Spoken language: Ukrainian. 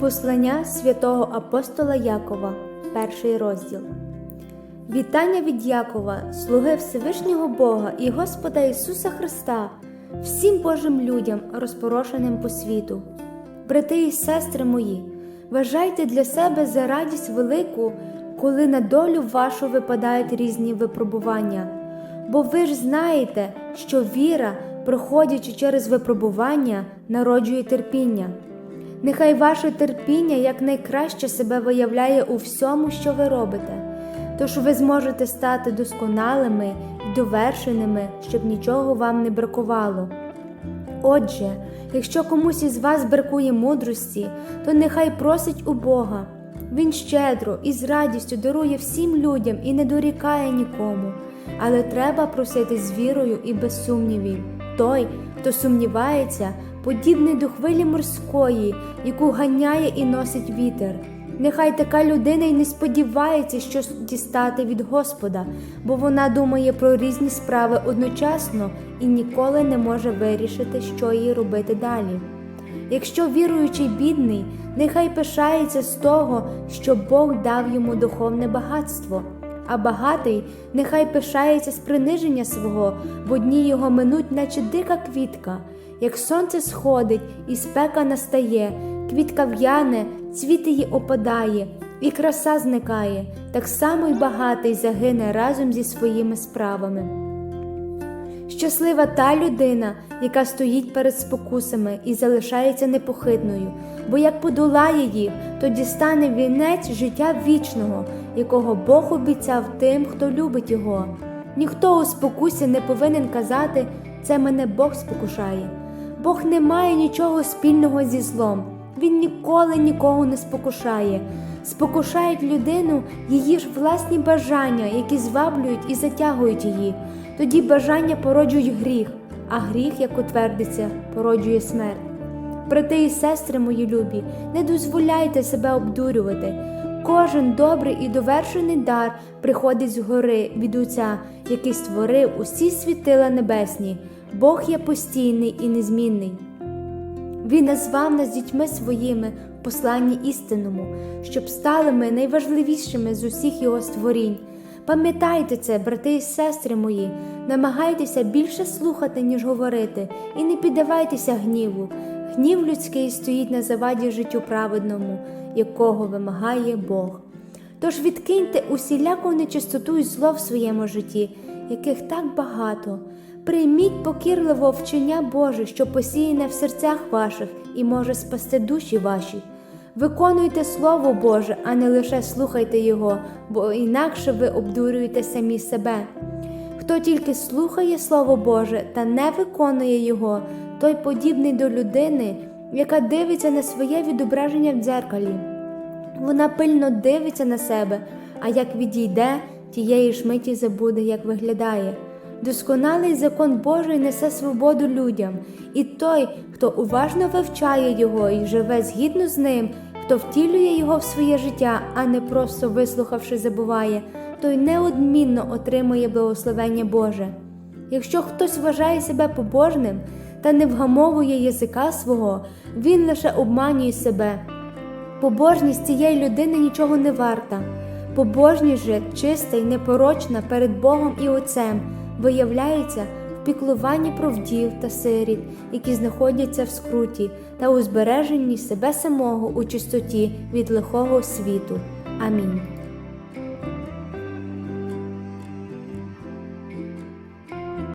Послання святого апостола Якова, перший розділ. Вітання від Якова, слуги Всевишнього Бога і Господа Ісуса Христа, всім Божим людям, розпорошеним по світу. Брати і сестри мої, вважайте для себе за радість велику, коли на долю вашу випадають різні випробування. Бо ви ж знаєте, що віра, проходячи через випробування, народжує терпіння. Нехай ваше терпіння якнайкраще себе виявляє у всьому, що ви робите, тож ви зможете стати досконалими і довершеними, щоб нічого вам не бракувало. Отже, якщо комусь із вас бракує мудрості, то нехай просить у Бога. Він щедро і з радістю дарує всім людям і не дорікає нікому, але треба просити з вірою і без сумнівів. Той, хто сумнівається, подібний до хвилі морської, яку ганяє і носить вітер. Нехай така людина й не сподівається щось дістати від Господа, бо вона думає про різні справи одночасно і ніколи не може вирішити, що їй робити далі. Якщо віруючий бідний, нехай пишається з того, що Бог дав йому духовне багатство, а багатий нехай пишається з приниження свого, бо дні його минуть, наче дика квітка. Як сонце сходить і спека настає, квітка в'яне, цвіт її опадає, і краса зникає, так само й багатий загине разом зі своїми справами. Щаслива та людина, яка стоїть перед спокусами і залишається непохитною, бо як подолає їх, то дістане вінець життя вічного, якого Бог обіцяв тим, хто любить його. Ніхто у спокусі не повинен казати, це мене Бог спокушає. Бог не має нічого спільного зі злом. Він ніколи нікого не спокушає. Спокушають людину її ж власні бажання, які зваблюють і затягують її. Тоді бажання породжують гріх, а гріх, як утвердиться, породжує смерть. Брати і сестри мої любі, не дозволяйте себе обдурювати. Кожен добрий і довершений дар приходить згори від Отця, який створив усі світила небесні. Бог є постійний і незмінний. Він назвав нас дітьми своїми в посланні істинному, щоб стали ми найважливішими з усіх його створінь. Пам'ятайте це, брати і сестри мої, намагайтеся більше слухати, ніж говорити, і не піддавайтеся гніву. Гнів людський стоїть на заваді життю праведному, якого вимагає Бог. Тож відкиньте усіляку нечистоту і зло в своєму житті, яких так багато. Прийміть покірливо вчення Боже, що посіяне в серцях ваших і може спасти душі ваші. Виконуйте Слово Боже, а не лише слухайте Його, бо інакше ви обдурюєте самі себе. Хто тільки слухає Слово Боже та не виконує Його, той подібний до людини, яка дивиться на своє відображення в дзеркалі. Вона пильно дивиться на себе, а як відійде, тієї ж миті забуде, як виглядає. Досконалий закон Божий несе свободу людям, і той, хто уважно вивчає його і живе згідно з ним, хто втілює його в своє життя, а не просто вислухавши, забуває, той неодмінно отримує благословення Боже. Якщо хтось вважає себе побожним та не вгамовує язика свого, він лише обманює себе. Побожність цієї людини нічого не варта. Побожність же чиста й непорочна перед Богом і Отцем виявляється піклуванні про вдів та сиріт, які знаходяться в скруті, та у збереженні себе самого у чистоті від лихого світу. Амінь.